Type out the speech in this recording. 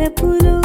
తలపులు